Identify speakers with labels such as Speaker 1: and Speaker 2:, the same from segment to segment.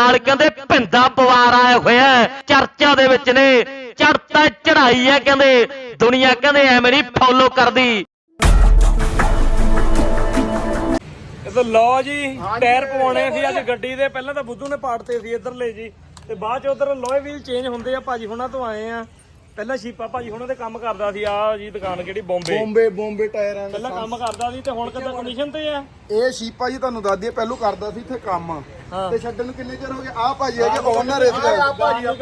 Speaker 1: ਨਾਲ ਕਹਿੰਦੇ ਭਿੰਦਾ ਪਵਾਰ ਆਇਆ ਹੋਇਆ। ਚਰਚਾ ਦੇ ਵਿੱਚ ਨੇ। ਚੜਤਾ ਚੜਾਈ ਹੈ ਕਹਿੰਦੇ ਦੁਨੀਆ ਕਹਿੰਦੇ ਐਵੇਂ ਨਹੀਂ ਫੋਲੋ ਕਰਦੀ।
Speaker 2: ਇਹ ਤਾਂ ਲਓ ਜੀ ਟਾਇਰ ਪਵਾਉਣੇ ਸੀ ਅੱਜ ਗੱਡੀ ਦੇ ਪਹਿਲਾਂ ਤਾਂ ਬੁੱਧੂ ਨੇ ਪਾੜਤੇ ਸੀ ਇੱਧਰਲੇ ਜੀ। ਤੇ ਬਾਅਦ ਚ ਉਧਰ ਲੋਹੇ ਵੀਲ ਚੇਂਜ ਹੁੰਦੇ ਆ ਭਾਜੀ ਹੁਣਾਂ ਤੋਂ ਆਏ ਆ। ਪਹਿਲਾਂ ਸ਼ੀਪਾ ਭਾਜੀ ਹੁਣਾਂ ਤੇ ਕੰਮ ਕਰਦਾ ਸੀ ਆ ਜੀ ਦੁਕਾਨ ਕਿਹੜੀ ਬੰਬੇ।
Speaker 3: ਬੰਬੇ ਬੰਬੇ ਟਾਇਰਾਂ ਦਾ
Speaker 2: ਪਹਿਲਾਂ ਕੰਮ ਕਰਦਾ ਸੀ ਤੇ ਹੁਣ ਕਿੱਦਾਂ ਕਮਿਸ਼ਨ ਤੇ ਆ?
Speaker 3: ਇਹ ਸ਼ੀਪਾ ਜੀ ਤੁਹਾਨੂੰ ਦੱਸ ਦਈਏ ਪਹਿਲੂ ਕਰਦਾ ਸੀ ਇੱਥੇ ਕੰਮ। ਤੇ ਛੱਡਣ ਨੂੰ ਕਿੰਨੇ ਚਿਰ ਹੋ ਗਏ ਆ ਭਾਜੀ ਹੈਗੇ ਓਨਰ ਇਸ ਦੇ।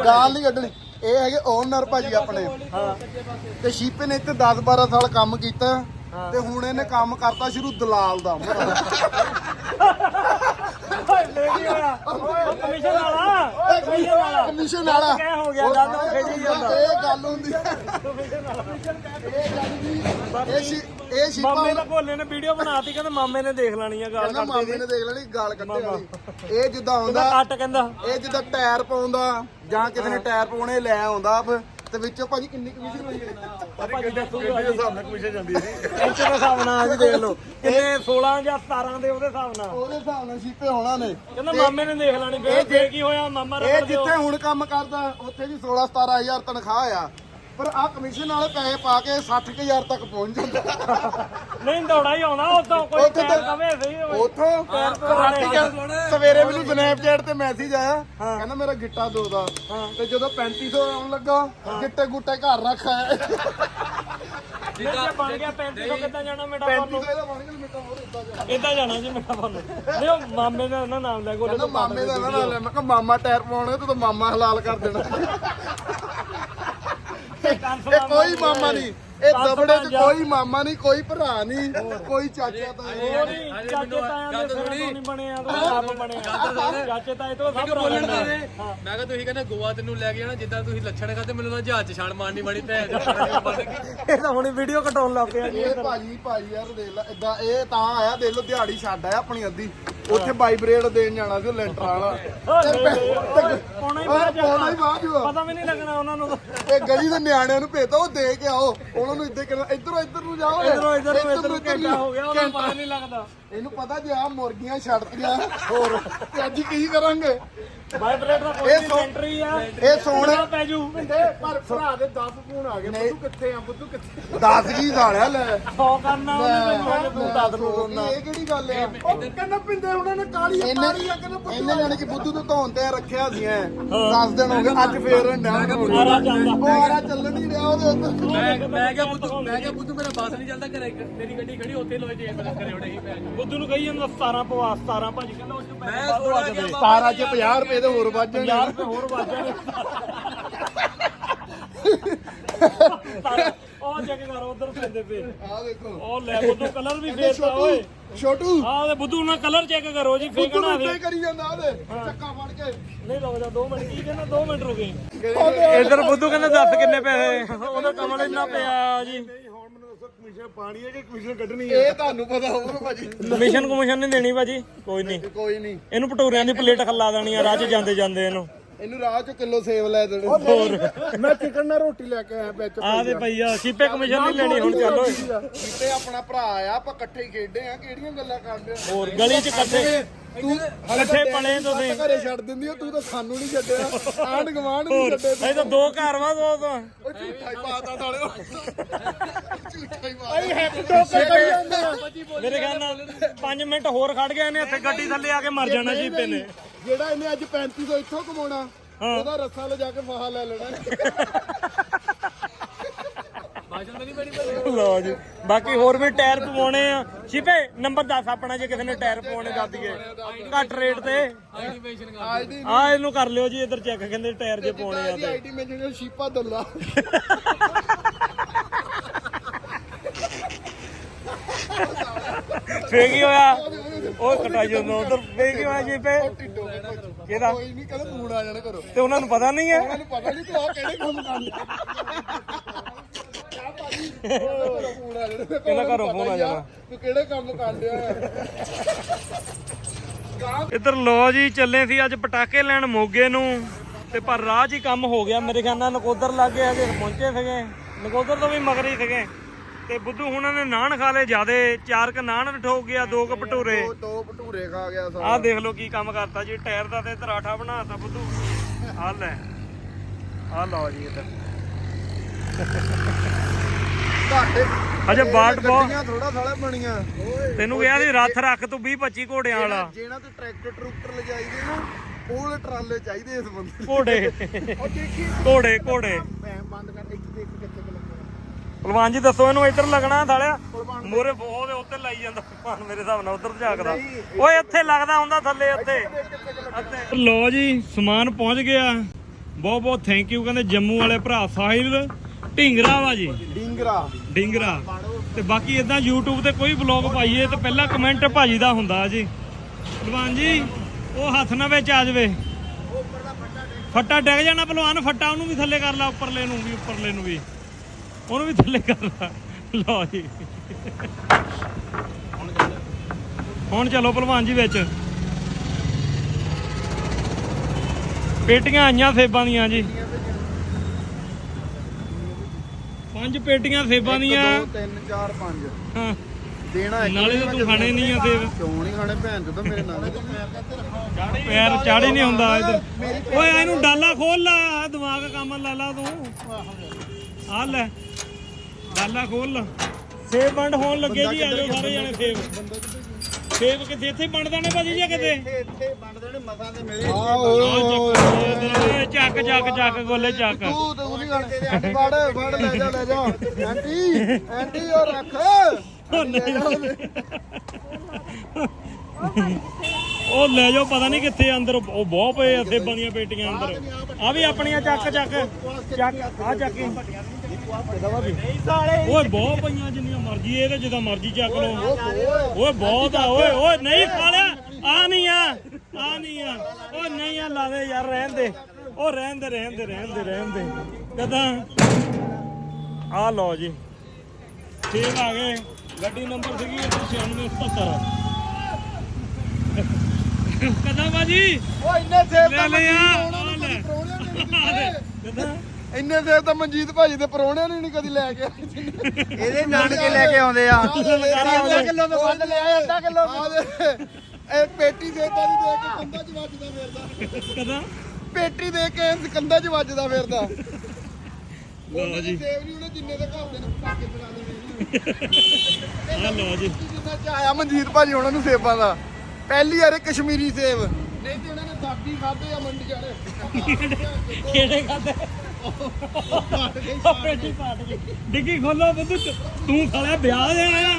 Speaker 3: ਗਾਲ ਨਹੀਂ ਕੱਢਣੀ। ਇਹ ਹੈਗੇ ਓਨਰ ਭਾਜੀ ਆਪਣੇ। ਤੇ ਸ਼ੀਪੇ ਨੇ ਇੱਥੇ 10 12 ਸਾਲ ਕੰਮ ਕੀਤਾ ਤੇ ਹੁਣ ਇਹਨੇ ਕੰਮ ਕਰਤਾ ਸ਼ੁਰੂ ਦਲਾਲ ਦਾ।
Speaker 2: ਕਮਿਸ਼ਨ ਵਾਲਾ ਕਮਿਸ਼ਨ ਵਾਲਾ।
Speaker 3: ਕਮਿਸ਼ਨ ਵਾਲਾ।
Speaker 2: ਕਹਿ ਹੋ ਗਿਆ ਗੱਲ ਉਹ ਖੇਡੀ ਜਾਂਦਾ।
Speaker 3: ਇਹ ਗੱਲ ਹੁੰਦੀ ਹੈ ਇਹ ਗੱਲ ਦੀ ਇਹ ਸ਼ੀ- ਇਹ ਸ਼ੀਪਾ
Speaker 2: ਮਾਮੇ ਦਾ ਭੋਲੇ ਨੇ ਵੀਡੀਓ ਬਣਾਤੀ ਕਹਿੰਦਾ ਮਾਮੇ ਨੇ ਦੇਖ ਲੈਣੀ ਆ ਗੱਲ
Speaker 3: ਮਾਮੇ ਨੇ ਦੇਖ ਲੈਣੀ ਗਾਲ ਕੱਢੇ ਵਾਲੀ। ਇਹ ਜਿੱਦਾਂ
Speaker 2: ਕੱਟ ਕਹਿੰਦਾ।
Speaker 3: ਇਹ ਜਿੱਦਾਂ ਟਾਇਰ ਪਾਉਂਦਾ ਜਾਂ ਕਿਸੇ ਨੇ ਟਾਇਰ ਪਾਉਣੇ ਲੈ ਆਉਂਦਾ ਫਿਰ ਤੇ ਵਿੱਚੋਂ ਭਾਜੀ ਕਿੰਨੀ ਕਮਿਸ਼ਨ ਹੋਈ ਹੈ?
Speaker 2: ਭਾਜੀ ਦੱਸੂਗਾ ਜੀ ਹਿਸਾਬ ਨਾਲ ਕਮਿਸ਼ਨ ਜਾਂਦੀ ਸੀ ਇੰਚ ਦੇ ਹਿਸਾਬ ਨਾਲ ਅੱਜ ਦੇਖ ਲਓ। ਕਿੰਨੇ 16 ਜਾਂ 17 ਦੇ ਉਹਦੇ ਹਿਸਾਬ ਨਾਲ
Speaker 3: ਉਹਦੇ ਹਿਸਾਬ ਨਾਲ ਸ਼ੀਪੇ ਹੋਣਾ ਨੇ।
Speaker 2: ਕਹਿੰਦਾ ਮਾਮੇ ਨੇ ਦੇਖ ਲੈਣੀ ਫੇਰ ਕੀ ਹੋਇਆ ਮਾਮਾ
Speaker 3: ਇਹ
Speaker 2: ਰਬੜ ਦਿਓ।
Speaker 3: ਜਿੱਥੇ ਹੁਣ ਕੰਮ ਕਰਦਾ ਉੱਥੇ ਵੀ 16 17000 ਤਨਖਾਹ ਆ। ਪਰ ਆ ਕਮਿਸ਼ਨ ਵਾਲੇ ਪੈਸੇ ਪਾ ਕੇ 60000 ਤੱਕ ਪਹੁੰਚ ਜਾਂਦਾ।
Speaker 2: ਨਹੀਂ ਦੌੜਾ ਹੀ ਆਉਣਾ ਉਦੋਂ ਕੋਈ
Speaker 3: ਉੱਥੇ
Speaker 2: ਪੈਰ
Speaker 3: ਤਾਂ-
Speaker 2: ਸਹੀ
Speaker 3: ਉਥੋਂ ਰਾਤੀ ਕਹਿੰਦਾ- ਸਵੇਰੇ ਮੈਨੂੰ ਸਨੈਪਚੈਟ ਤੇ ਮੈਸੇਜ ਆਇਆ ਕਹਿੰਦਾ ਮੇਰਾ ਗਿੱਟਾ ਦੋ ਦਾ। ਤੇ ਜਦੋਂ 3500 ਆਉਣ ਲੱਗਾ ਗਿੱਟੇ ਗੁੱਟੇ ਘਰ ਰੱਖ ਆਇਆ।
Speaker 2: ਜੇ ਬਣ ਗਿਆ 3500 ਕਿੱਦਾਂ ਜਾਣਾ ਮੇਰਾ ਫੋਨ
Speaker 3: 3500 ਦਾ ਬਣ ਗਿਆ ਮਿੱਟਾ ਹੋਰ ਇਦਾਂ ਜਾ
Speaker 2: ਇਦਾਂ ਜਾਣਾ ਜੀ ਮੇਰਾ ਫੋਨ ਨਹੀਂ ਉਹ ਮਾਮੇ ਦਾ ਨਾ ਨਾਮ ਲੈ ਗੋਲੇ
Speaker 3: ਕਹਿੰਦਾ ਮਾਮੇ ਦਾ ਨਾ ਲੈ। ਮੈਂ ਕਿਹਾ ਮਾਮਾ ਟਾਇਰ ਤੂੰ ਤਾਂ ਮਾਮਾ ਹਲਾਲ ਕਰ ਦੇਣਾ। ਇਹ ਕੋਈ ਮਾਮਾ ਨਹੀਂ। ਇਹ ਦਬੜੇ 'ਚ ਕੋਈ ਮਾਮਾ ਨਹੀਂ ਕੋਈ ਭਰਾ ਨਹੀਂ ਕੋਈ ਚਾਚਾ ਤਾਇਆ
Speaker 2: ਹੋਰ ਹੀ ਚਾਚੇ ਤਾਇਆਂ ਦੇ ਸਿਰ ਤੋਂ ਨਹੀਂ ਬਣਿਆ ਤੂੰ ਆਪ ਬਣਿਆ ਚਾਚੇ ਤਾਏ ਤੋਂ ਸਭ
Speaker 4: ਬੋਲਣ
Speaker 2: ਬਣਾ
Speaker 4: ਦੇ ਮੈਂ ਕਿਹਾ ਤੁਸੀਂ ਕਹਿੰਦੇ ਗੋਆ ਤੈਨੂੰ ਲੈ ਕੇ ਜਾਣਾ ਜਿੱਦਾਂ ਤੁਸੀਂ ਲੱਛਣ ਕਰਦੇ ਮੈਨੂੰ ਤਾਂ ਜਹਾਜ਼ 'ਚ ਛਾਲ ਮਾਰਨੀ ਬਣੀ ਭੈਣ।
Speaker 2: ਇਹ ਤਾਂ ਹੁਣੀ ਵੀਡੀਓ ਕਟਾਉਣ ਲੱਗ ਪਿਆ ਜੀ।
Speaker 3: ਇਹ ਭਾਜੀ ਭਾਜੀ ਯਾਰ ਦੇਖ ਲੈ ਇਦਾਂ ਇਹ ਤਾਂ ਆਇਆ ਦੇਖ ਲਓ ਦਿਹਾੜੀ ਛੱਡ ਆਇਆ ਆਪਣੀ ਅੱਧੀ। ਉੱਥੇ ਵਾਈਬ੍ਰੇਟ ਦੇਣ ਜਾਣਾ ਸੀ ਉਹ ਲੈਂਟਰ ਵਾਲਾ।
Speaker 2: ਪਾਉਣਾ ਹੀ
Speaker 3: ਓਏ,
Speaker 2: ਬਾਅਦ
Speaker 3: ਪਾਉਣਾ ਹੀ ਬਾਅਦ ਚ।
Speaker 2: ਪਤਾ ਵੀ ਨਹੀਂ ਲੱਗਣਾ ਉਹਨਾਂ ਨੂੰ। ਤਾਂ।
Speaker 3: ਇਹ ਗਲੀ ਦੇ ਨਿਆਣਿਆਂ ਨੂੰ ਭੇਜੋ ਉਹ ਦੇ ਕੇ ਆਓ। ਉਹਨਾਂ ਨੂੰ ਇੱਦਾਂ ਕਰਨਾ ਇਧਰੋਂ ਇੱਧਰ ਨੂੰ ਜਾਓ।
Speaker 2: ਇਧਰੋਂ ਇਧਰ ਨੂੰ ਇਧਰ
Speaker 3: ਇੱਧਰੋਂ
Speaker 2: ਘੰਟਾ ਹੋ ਗਿਆ ਉਹਨਾਂ ਨੂੰ। ਪਤਾ ਨਹੀਂ ਲੱਗਦਾ।
Speaker 3: ਇਹਨੂੰ ਪਤਾ ਜੇ ਆ ਮੁਰਗੀਆਂ ਛੱਡਤੀਆਂ ਹੋਰ। ਤੇ ਅੱਜ ਕੀ ਕਰਾਂਗੇ?
Speaker 2: ਵਾਈਬ੍ਰੇਟ ਦਾ ਕੋਈ
Speaker 3: ਇਹ ਸੋ-
Speaker 2: ਆ।
Speaker 3: ਇਹ ਸੋਹਣੇ
Speaker 2: ਕਿੰਨਾ ਪੈ ਜੂ।
Speaker 3: ਪਰ ਭਰਾ ਦੇ 10 ਫੋਨ ਆ ਗਏ। ਬੁੱਧੂ ਕਿੱਥੇ ਆ? ਬੁੱਧੂ ਕਿੱਥੇ 10 ਕੀ ਸਾਲਿਆ ਲੈ।
Speaker 2: ਸੌ ਕਰਨਾ ਉਹਨੇ ਮੈਨੂੰ। ਤੂੰ ਦੱਸ ਨੂੰ
Speaker 3: ਇਹ ਕਿਹੜੀ ਗੱਲ ਆ? ਉਹ ਕਹਿੰਦਾ ਪਿੰਦੇ ਉਹਨਾਂ ਨੇ ਕਾਲੀ ਕਾਲੀ ਆ ਕਹਿੰਦਾ ਇਹਨੇ ਜਾਨੀ ਕਿ ਬੁੱਧੂ ਤੋਂ ਧੌਣ ਤੇ ਰੱਖਿਆ ਸੀ ਐ 10 ਦਿਨ ਹੋ ਗਏ ਅੱਜ ਫੇਰ ਡਾਂਗ ਹੋ ਗਿਆ
Speaker 2: ਆਰਾ
Speaker 3: ਚੱਲਣ ਨਹੀਂ ਰਿਹਾ ਉਹਦੇ ਉੱਤੇ।
Speaker 4: ਮੈਂ ਮੈਂ ਕਿਹਾ ਬੁੱਧੂ ਮੈਂ ਕਿਹਾ ਬੁੱਧੂ ਮੇਰਾ ਬੱਸ ਨਹੀਂ ਚੱਲਦਾ ਘਰੇ ਤੇਰੀ ਗੱਡੀ ਖੜੀ ਉੱਥੇ ਲੋਏ ਜੇ ਮੈਂ ਕਰੇ ਉੜੇ ਹੀ।
Speaker 2: ਬੁੱਧੂ ਨੂੰ ਕਹੀ ਜਾਂਦਾ 17 ਪਵਾ 17 ਭਾਜੀ ਕਹਿੰਦਾ ਉਹ ਚ
Speaker 4: ਮੈਂ
Speaker 2: ਪੈਸੇ ਵੱਧ
Speaker 4: ਸੋਲਾ
Speaker 2: ਲੱਗ
Speaker 4: ਗਿਆ
Speaker 2: ਗਏ
Speaker 3: ਸਾਰਾ ਚ 50 ਰੁਪਏ ਦੇ ਹੋਰ ਵੱਜ ਜਾਣੇ
Speaker 2: 50 ਰੁਪਏ ਹੋਰ ਵੱਧ ਜਾਣੇ ਉਹ ਚੈੱਕ ਕਰ ਉਧਰ ਪੈਂਦੇ ਪਏ।
Speaker 3: ਆ ਦੇਖੋ।
Speaker 2: ਉਹ ਲੈ ਬੁੱਧੂ ਕਲਰ ਵੀ ਫੇਰਦਾ ਓਏ।
Speaker 3: ਛੋਟੂ।
Speaker 2: ਆਹ ਤੇ ਬੁੱਧੂ ਨਾਲ ਕਲਰ ਚੈੱਕ ਕਰੋ ਜੀ ਫੇਕਣਾ ਦੇ
Speaker 3: ਉੱਤੇ ਕਰੀ ਜਾਂਦਾ ਉਹਦੇ ਚੱਕਾ ਫੜ ਕੇ।
Speaker 2: ਨਹੀਂ ਰੁਕ ਜਾ 2 ਮਿੰਟ ਕੀ ਕਹਿੰਦਾ 2 ਮਿੰਟ ਰੁਕੇ। ਇਧਰ ਬੁੱਧੂ ਕਹਿੰਦਾ ਦੱਸ ਕਿੰਨੇ ਪੈਸੇ? ਉਹਦਾ ਕਮਲ ਇੰਨਾ ਪਿਆ ਜੀ।
Speaker 3: ਹੁਣ ਮੈਨੂੰ ਦੱਸੋ ਕਮਿਸ਼ਨ ਪਾਣੀ ਹੈ ਕਿ ਕਮਿਸ਼ਨ ਕੱਢਣੀ ਹੈ? ਇਹ ਤੁਹਾਨੂੰ ਪਤਾ ਹੋਊਗਾ ਭਾਜੀ।
Speaker 2: ਕਮਿਸ਼ਨ ਕਮਿਸ਼ਨ ਨਹੀਂ ਦੇਣੀ ਭਾਜੀ ਕੋਈ ਨਹੀਂ।
Speaker 3: ਕੋਈ ਨਹੀਂ।
Speaker 2: ਇਹਨੂੰ ਭਟੂਰਿਆਂ ਦੀ ਪਲੇਟ ਖੱਲਾ ਦੇਣੀ ਆ ਰਾਹ 'ਚ ਜਾਂਦੇ ਜਾਂਦੇ ਇਹਨੂੰ।
Speaker 3: ਇਹਨੂੰ ਰਾਹ ਚੋਂ ਕਿਲੋ ਸੇਵ ਲੈ ਦੇਣੇ। ਹੋਰ। ਮੈਂ ਚਿਕਨ ਨਾਲ ਰੋਟੀ ਲੈ ਕੇ ਆਇਆ ਵਿੱਚ
Speaker 2: ਆਹ ਤੇ ਭਈਆ ਸੀਪੇ ਕਮਿਸ਼ਨ ਨਹੀਂ ਲੈਣੀ ਹੁਣ ਚੱਲ ਓਏ।
Speaker 3: ਆਪਣਾ ਭਰਾ ਆ ਆਪਾਂ ਇਕੱਠੇ ਹੀ ਖੇਡੇ ਆ ਕਿਹੜੀਆਂ ਗੱਲਾਂ ਕਰਦੇ ਆ?
Speaker 2: ਹੋਰ ਗਲੀ 'ਚ ਇਕੱਠੇ
Speaker 3: ਤੂੰ
Speaker 2: ਇਕੱਠੇ ਪਲੇ ਤੁਸੀਂ
Speaker 3: ਘਰੇ ਛੱਡ ਦਿੰਦੀ ਆ ਤੂੰ ਤਾਂ ਸਾਨੂੰ ਨਹੀਂ ਛੱਡਿਆ। ਆਂਢ ਗਵਾਂਢ ਨੂੰ ਛੱਡੇ
Speaker 2: ਇਹ ਤਾਂ ਦੋ ਘਰ ਵਾ ਦੋ ਤਾਂ।
Speaker 3: ਓ ਝੂਠਾ ਹੀ ਪਾਤਾ ਸਾਲਿਓ। ਝੂਠਾ ਹੀ ਪਾਤਾ। ਅਈ ਹੈਪੀ ਟੋਕੇ ਕਰੀ ਜਾਂਦੇ
Speaker 2: ਮੇਰੇ ਖਿਆਲ ਨਾਲ 5 ਮਿੰਟ ਹੋਰ ਖੜ ਗਏ ਨੇ ਇੱਥੇ ਗੱਡੀ ਥੱਲੇ ਆ ਕੇ ਮਰ ਜਾਣਾ ਸੀਪੇ ਨੇ।
Speaker 3: ਜਿਹੜਾ ਇਹਨੇ ਅੱਜ 3500 ਇੱਥੋਂ ਕਮਾਉਣਾ ਉਹਦਾ ਰੱਸਾ ਲਿਜਾ ਕੇ ਫਾਹਾ ਲੈ ਲੈਣਾ।
Speaker 2: ਲਓ ਜੀ। ਬਾਕੀ ਹੋਰ ਵੀ ਟਾਇਰ ਪਵਾਉਣੇ ਆ। ਸ਼ਿਪੇ, ਨੰਬਰ ਦੱਸ ਆਪਣਾ ਜੇ ਕਿਸੇ ਨੇ ਟਾਇਰ ਪਵਾਉਣੇ ਦੱਸ ਦਈਏ। ਘੱਟ ਰੇਟ ਤੇ। ਆ ਇਹਨੂੰ ਕਰ ਲਿਓ ਜੀ, ਇੱਧਰ ਚੈੱਕ ਕਹਿੰਦੇ ਟਾਇਰ ਜੇ ਪਾਉਣੇ ਆ
Speaker 3: ਇਹਦੀ
Speaker 2: ਤੇ।
Speaker 3: ਆਈਡੀ ਮੈਂ ਸ਼ੀਪਾ ਦੱਲਾ
Speaker 2: ਫੇਰ ਕੀ ਹੋਇਆ? ਉਹ ਕਟਾਈ ਜਾਂਦਾ ਉਧਰ। ਫੇਰ ਕੀ ਹੋਇਆ ਸ਼ਿਪੇ?
Speaker 3: ਟਿੱਡੋ
Speaker 2: ਕਿਹਦਾ
Speaker 3: ਕੋਈ ਨਹੀਂ ਕਹਿੰਦਾ ਫੋਨ ਆ ਜਾਣਾ ਕਰੋ
Speaker 2: ਤੇ ਉਹਨਾਂ ਨੂੰ ਪਤਾ ਨਹੀਂ ਹੈ?
Speaker 3: ਉਹਨਾਂ ਨੂੰ ਪਤਾ ਨਹੀਂ ਤੂੰ ਆ ਕਿਹੜੇ ਕੰਮ ਕਰਦਾ ਆ ਭਾਜੀ ਫੋਨ ਆ ਜਾਣਾ।
Speaker 2: ਘਰੋਂ।
Speaker 3: ਤੂੰ ਕਿਹੜੇ ਕੰਮ ਕਰਦਿਆ
Speaker 2: ਇੱਧਰ ਲੋ ਜੀ ਚੱਲੇ ਸੀ ਅੱਜ ਪਟਾਕੇ ਲੈਣ ਮੋਗੇ ਨੂੰ। ਤੇ ਪਰ ਰਾਹ 'ਚ ਹੀ ਕੰਮ ਹੋ ਗਿਆ। ਮੇਰੇ ਖਿਆਲ ਨਾਲ ਨਕੋਦਰ ਲੱਗੇ ਹਜੇ ਪਹੁੰਚੇ ਸੀਗੇ। ਨਕੋਦਰ ਤੋਂ ਵੀ ਮਗਰ ਹੀ ਸੀਗੇ। ਤੇ ਬੁੱਧੂ ਹੁਣਾਂ ਨੇ ਨਾਨ ਖਾ ਲਏ ਜਿਆਦੇ ਚਾਰ ਕ ਨਾਨ ਠੋਕ ਗਿਆ ਦੋ ਕ ਭਟੂਰੇ।
Speaker 3: ਦੋ ਦੋ ਭਟੂਰੇ ਖਾ ਗਿਆ ਸਾਰਾ।
Speaker 2: ਆਹ ਦੇਖ ਲਓ ਕੀ ਕੰਮ ਕਰਤਾ ਜੀ ਟਾਇਰ ਦਾ ਤੇ ਤਰਾਠਾ ਬਣਾਤਾ ਬੁੱਧੂ। ਆਹ ਲੈ ਆਹ ਲਓ ਜੀ ਇੱਧਰ।
Speaker 3: ਘਾਟੇ
Speaker 2: ਅਜੇ ਬਾਟ ਬਹੁਤ
Speaker 3: ਥੋੜਾ ਸਾਲੇ ਬਣੀਆਂ।
Speaker 2: ਤੈਨੂੰ ਕਿਹਾ ਸੀ ਰੱਥ ਰੱਖ ਤੂੰ 20 25 ਘੋੜਿਆਂ ਵਾਲਾ।
Speaker 3: ਜਿਹਨਾਂ ਤੇ ਟਰੈਕਟਰ ਟਰੂਕਟਰ ਲਿਜਾਈਦੇ ਨਾ ਉਹ ਟਰਾਲੇ ਚਾਹੀਦੇ ਇਸ ਬੰਦੇ
Speaker 2: ਘੋੜੇ।
Speaker 3: ਉਹ ਦੇਖੀ
Speaker 2: ਘੋੜੇ ਘੋੜੇ।
Speaker 3: ਭੈਣ ਬੰਦ ਕਰ ਇੱਕ ਇੱਕ ਕਿੱਥੇ
Speaker 2: ਪਹਿਲਵਾਨ ਜੀ ਦੱਸੋ ਇਹਨੂੰ ਇੱਧਰ ਲੱਗਣਾ ਸਾਲਿਆ। ਮੋਰੇ ਬਹੁਤ ਉੱਤੇ ਲਾਈ ਜਾਂਦਾ ਪਹਿਲਵਾਨ ਮੇਰੇ ਹਿਸਾਬ ਨਾਲ ਉੱਧਰ ਝਾਕਦਾ। ਓਏ ਇੱਥੇ ਲੱਗਦਾ ਹੁੰਦਾ ਥੱਲੇ ਉੱਤੇ। ਲੋ ਜੀ ਸਮਾਨ ਪਹੁੰਚ ਗਿਆ। ਬਹੁਤ ਬਹੁਤ ਥੈਂਕ ਯੂ ਕਹਿੰਦੇ ਜੰਮੂ ਵਾਲੇ ਭਰਾ ਸਾਹਿਲ ਢਿੰਗਰਾ ਵਾ ਜੀ।
Speaker 3: ਡਿੰਗਰਾ
Speaker 2: ਡਿੰਗਰਾ ਤੇ ਬਾਕੀ ਇਦਾਂ YouTube ਤੇ ਕੋਈ ਵਲੌਗ ਪਾਈਏ ਤੇ ਪਹਿਲਾ ਕਮੈਂਟ ਭਾਜੀ ਦਾ ਹੁੰਦਾ ਜੀ। ਪਹਿਲਵਾਨ ਜੀ ਉਹ ਹੱਥ ਨਾ ਵਿੱਚ ਆ ਜਾਵੇ। ਫੱਟਾ ਡਿੱਗ ਜਾਣਾ ਪਹਿਲਵਾਨ ਫੱਟਾ ਉਹਨੂੰ ਵੀ ਥੱਲੇ ਕਰ ਲਾ ਉੱਪਰਲੇ ਨੂੰ ਵੀ ਉੱਪਰਲੇ ਨੂੰ ਵੀ। ਉਹਨੂੰ ਵੀ ਥੱਲੇ ਕਰ ਲਾ। ਲਓ ਜੀ। ਹੁਣ ਚਲੋ ਪਹਿਲਵਾਨ ਜੀ ਵਿੱਚ। ਪੇਟੀਆਂ ਆਈਆਂ ਸੇਬਾਂ ਦੀਆਂ ਜੀ। ਪੰਜ ਪੇਟੀਆਂ ਸੇਬਾਂ ਦੀਆਂ।
Speaker 3: 2 3 4 5
Speaker 2: ਹਾਂ।
Speaker 3: ਦੇਣਾ ਇੱਕ
Speaker 2: ਨਾਲੇ ਤਾਂ ਤੂੰ ਖਾਣੇ ਨਹੀਂ ਆ ਸੇਬ।
Speaker 3: ਕਿਉਂ ਨਹੀਂ ਖਾਣੇ ਭੈਣ ਚੋਦ ਮੇਰੇ ਨਾਲੇ ਤੇ
Speaker 2: ਪੈਰ ਚਾੜ ਨਹੀਂ ਹੁੰਦਾ ਇਧਰ। ਓਏ ਇਹਨੂੰ ਡਾਲਾ ਖੋਲ ਲਾ ਦਿਮਾਗ ਕੰਮ ਲਾ ਲਾ ਤੂੰ। ਆ ਲੈ। ਡਾਲਾ ਖੋਲ। ਲਾ ਸੇਬ ਵੰਡ ਹੋਣ ਲੱਗੇ ਜੀ ਆਜੋ ਸਾਰੇ ਜਣੇ ਸੇਬ। ਸੇਬ ਕਿੱਥੇ? ਇੱਥੇ ਵੰਡਦੇ ਨੇ ਭਾਜੀ ਜਾਂ ਕਿਤੇ
Speaker 3: ਇੱਥੇ ਵੰਡ ਦੇਣੇ ਮਸਾਂ ਦੇ ਮੇਰੇ
Speaker 2: ਆਹ ਚੱਕ ਚੱਕ ਚੱਕ ਚੱਕ ਗੋਲੇ ਚੱਕ।
Speaker 3: ਤੂੰ ਤੂੰ ਨਹੀਂ ਖਾਣੇ ਫੜ ਫੜ ਲੈ ਜਾ ਲੈ ਜਾ। ਆਂਟੀ ਆਂਟੀ ਉਹ ਰੱਖ।
Speaker 2: ਉਹ ਨਹੀਂ। ਉਹ ਲੈ ਜਾਓ, ਪਤਾ ਨਹੀਂ ਕਿੱਥੇ ਅੰਦਰ, ਉਹ ਬਹੁਤ ਪਏ ਆ ਸੇਬਾਂ ਦੀਆਂ ਪੇਟੀਆਂ ਅੰਦਰ। ਆ ਵੀ ਆਪਣੀਆਂ ਚੱਕ ਚੱਕ। ਚੱਕ ਆ ਚੱਕ ਓਏ, ਬਹੁਤ ਪਈਆਂ ਜਿੰਨੀਆਂ ਮਰਜ਼ੀ, ਇਹ ਤੇ ਜਿੱਦਾਂ ਮਰਜ਼ੀ ਚੱਕ ਲਓ। ਓਏ, ਬਹੁਤ ਆ, ਓਏ ਓਏ, ਨਹੀਂ ਖਾਲਿਆ ਆ ਨਹੀਂ ਆ ਆ ਨਹੀਂ ਆ। ਓਏ, ਨਹੀਂ ਆ, ਲਾ ਯਾਰ, ਰਹਿਣ ਦੇ। ਉਹ ਰਹਿਣ ਦੇ ਰਹਿਣ ਦੇ ਰਹਿਣ ਦੇ ਰਹਿਣ ਦੇ। ਕਦਾਂ? ਆ ਲਓ ਜੀ। ਠੀਕ ਆ ਗਏ। ਗੱਡੀ ਨੰਬਰ ਸੀਗੀ 9677 ਕਦਾਂ ਬਾਜੀ
Speaker 3: ਓ ਇੰਨੇ ਸੇਬ
Speaker 2: ਲੈ
Speaker 3: ਤਾਂ
Speaker 2: ਲਿਆ।
Speaker 3: ਮਨਜੀਤ
Speaker 2: ਆ
Speaker 3: ਹੋਣਾ
Speaker 2: ਲੈ।
Speaker 3: ਨੂੰ ਕਦੀ ਪ੍ਰਾਹੁਣਿਆਂ ਨੇ ਨਹੀਂ
Speaker 2: ਕਦਾਂ
Speaker 3: ਇੰਨੇ ਸੇਬ ਤਾਂ ਮਨਜੀਤ ਭਾਜੀ ਦੇ ਪਰੋਣਿਆਂ ਨੇ ਨਹੀਂ ਕਦੀ ਲੈ ਕੇ ਆਏ।
Speaker 5: ਇਹਦੇ ਨਾਨਕੇ ਲੈ ਕੇ ਆਉਂਦੇ ਆ।
Speaker 3: ਅੱਧਾ ਕਿਲੋ ਤੋਂ ਵੱਧ ਲਿਆ ਅੱਧਾ ਕਿਲੋ ਇਹ ਪੇਟੀ ਦੀ ਦੇ ਕੇ ਕੰਧਾਂ 'ਚ ਵੱਜਦਾ ਫਿਰਦਾ।
Speaker 2: ਕਦਾਂ
Speaker 3: ਪੇਟੀ ਦੇ ਕੇ ਕੰਧਾਂ 'ਚ ਵੱਜਦਾ ਫਿਰਦਾ।
Speaker 2: ਲਓ ਜੀ।
Speaker 3: ਸੇਬ ਨਹੀਂ ਉਹਨੇ ਜਿੰਨੇ ਦੇ ਘਰ ਦੇ ਨੇ ਪਟਾਕੇ ਚਲਾ ਦੇਣੇ
Speaker 2: ਆ ਲਓ ਜੀ।
Speaker 3: ਜਿੰਨਾ ਚਾਹਿਆ ਮਨਜੀਤ ਭਾਜੀ ਉਹਨਾਂ ਨੂੰ ਸੇਬਾਂ ਦਾ। ਪਹਿਲੀ ਵਾਰ ਕਸ਼ਮੀਰੀ ਸੇਬ। ਨਹੀਂ ਤੇ ਉਹਨਾਂ ਨੇ ਦਾਦੀ ਖਾਦੇ ਆ ਮੰਡੀ ਵਾਲੇ
Speaker 2: ਕਿਹੜੇ ਖਾਦੇ ਪੇਟੀ ਪਾਟ ਗਈ ਡਿੱਗੀ ਖੋਲੋ ਬੁੱਧੂ ਤੂੰ ਸਾਲਾ ਵਿਆਹ ਦੇ ਆਇਆ।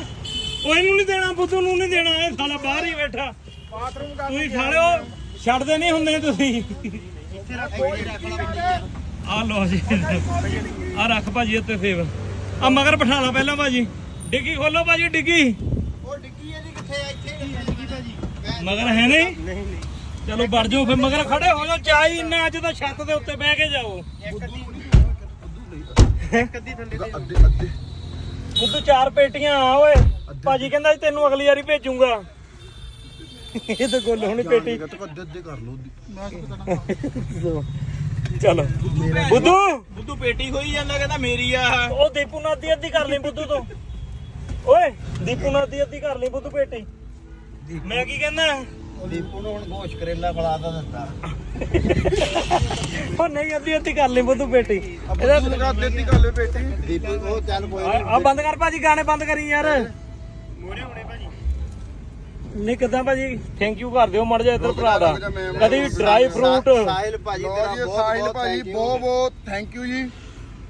Speaker 2: ਉਹ ਇਹਨੂੰ ਨਹੀਂ ਦੇਣਾ ਬੁੱਧੂ ਨੂੰ ਨਹੀਂ ਦੇਣਾ ਇਹ ਸਾਲਾ ਬਾਹਰ ਹੀ ਬੈਠਾ।
Speaker 3: ਬਾਥਰੂਮ
Speaker 2: ਤੁਸੀਂ ਸਾਲਿਓ ਛੱਡਦੇ ਨਹੀਂ ਹੁੰਦੇ ਤੁਸੀਂ। ਆ ਲੋ ਜੀ। ਆ ਰੱਖ ਭਾਜੀ ਉੱਤੇ ਸੇਬ। ਆ ਮਗਰ ਬਿਠਾ ਲਾ ਪਹਿਲਾਂ ਭਾਜੀ। ਡਿੱਗੀ ਖੋਲੋ ਭਾਜੀ ਡਿੱਗੀ। ਮਗਰ ਹੈ ਨਹੀਂ? ਨਹੀਂ ਚਲੋ ਵੜ ਜਾਓ ਫਿਰ ਮਗਰ ਖੜੇ ਹੋ ਜਾਓ ਚਾਹੀ ਇੰਨਾ ਅੱਜ ਤਾਂ ਛੱਤ ਦੇ ਉੱਤੇ ਬਹਿ ਕੇ ਜਾਓ।
Speaker 3: ਅੱਧੇ ਅੱਧੇ
Speaker 2: ਬੁੱਧੂ ਚਾਰ ਪੇਟੀਆਂ ਆ ਓਏ। ਭਾਜੀ ਕਹਿੰਦਾ ਜੀ ਤੈਨੂੰ ਅਗਲੀ ਵਾਰੀ ਭੇਜੂਗਾ। ਇਹ ਤਾਂ ਗੁੱਲ ਹੋਣੀ ਪੇਟੀ।
Speaker 3: ਅੱਧੇ ਅੱਧੇ ਕਰ ਲਓ
Speaker 2: ਚਲੋ। ਬੁੱਧੂ!
Speaker 5: ਬੁੱਧੂ ਪੇਟੀ ਹੋਈ ਜਾਂਦਾ ਕਹਿੰਦਾ ਮੇਰੀ ਆ।
Speaker 2: ਉਹ ਦੀਪੂ ਨਾਲ ਅੱਧੀ ਅੱਧੀ ਕਰ ਲਈ ਬੁੱਧੂ ਤੋਂ। ਓਏ ਦੀਪੂ ਨਾਲ ਅੱਧੀ ਅੱਧੀ ਕਰ ਲਈ ਬੁੱਧੂ ਪੇਟੀ। ਮੈਂ ਕੀ ਕਹਿੰਦਾ?
Speaker 5: ਦੀਪੂ ਨੂੰ ਹੁਣ ਗੋਸ਼ ਕਰੇਲਾ ਖਲਾ ਦਾ ਦਿੱਤਾ।
Speaker 2: ਉਹ ਨਹੀਂ ਅੱਧੀ ਅੱਧੀ ਕਰ ਲਈ ਬੁੱਧੂ ਪੇਟੀ
Speaker 3: ਇਹਦਾ ਲਗਾ ਅੱਧੀ ਕਰ ਲਓ ਪੇਟੀ
Speaker 5: ਦੀਪੂ ਉਹ ਚੱਲ ਪੋਏ
Speaker 2: ਆ ਬੰਦ ਕਰ ਭਾਜੀ ਗਾਣੇ ਬੰਦ ਕਰੀ ਯਾਰ। ਮੋਰੇ ਹੋਣੇ ਭਾਜੀ। ਨਹੀਂ ਕਿਦਾਂ ਭਾਜੀ? ਥੈਂਕ ਯੂ ਕਰ ਦਿਓ ਮੜ ਜਾ ਇੱਧਰ ਭਰਾ ਦਾ। ਕਦੀ ਡਰਾਈ ਫਰੂਟ
Speaker 5: ਸਾਹਿਲ ਭਾਜੀ ਤੇਰਾ ਬਹੁਤ
Speaker 3: ਸਾਹਿਲ
Speaker 5: ਬਹੁਤ
Speaker 3: ਭਾਜੀ। ਬਹੁਤ ਬਹੁਤ ਥੈਂਕ ਯੂ ਜੀ।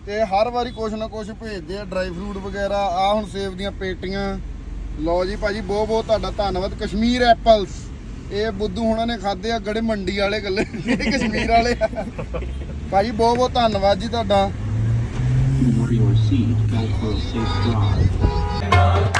Speaker 3: ਤੇ ਹਰ ਵਾਰੀ ਕੁਛ ਨਾ ਕੁਛ ਭੇਜਦੇ ਆ ਡਰਾਈ ਫਰੂਟ ਵਗੈਰਾ। ਆ ਹੁਣ ਸੇਬ ਦੀਆਂ ਪੇਟੀਆਂ। ਲਓ ਜੀ ਭਾਜੀ, ਬਹੁਤ ਬਹੁਤ ਤੁਹਾਡਾ ਧੰਨਵਾਦ ਕਸ਼ਮੀਰ ਐਪਲਸ ਇਹ ਬੁੱਧੂ ਹੁਣਾਂ ਨੇ ਖਾਦੇ ਆ ਗੜੇ ਮੰਡੀ ਵਾਲੇ ਗੱਲੇ ਇਹ ਕਸ਼ਮੀਰ ਵਾਲੇ ਆ। ਭਾਜੀ, ਬਹੁਤ ਬਹੁਤ ਧੰਨਵਾਦ ਜੀ ਤੁਹਾਡਾ
Speaker 6: your seat belt safe drive.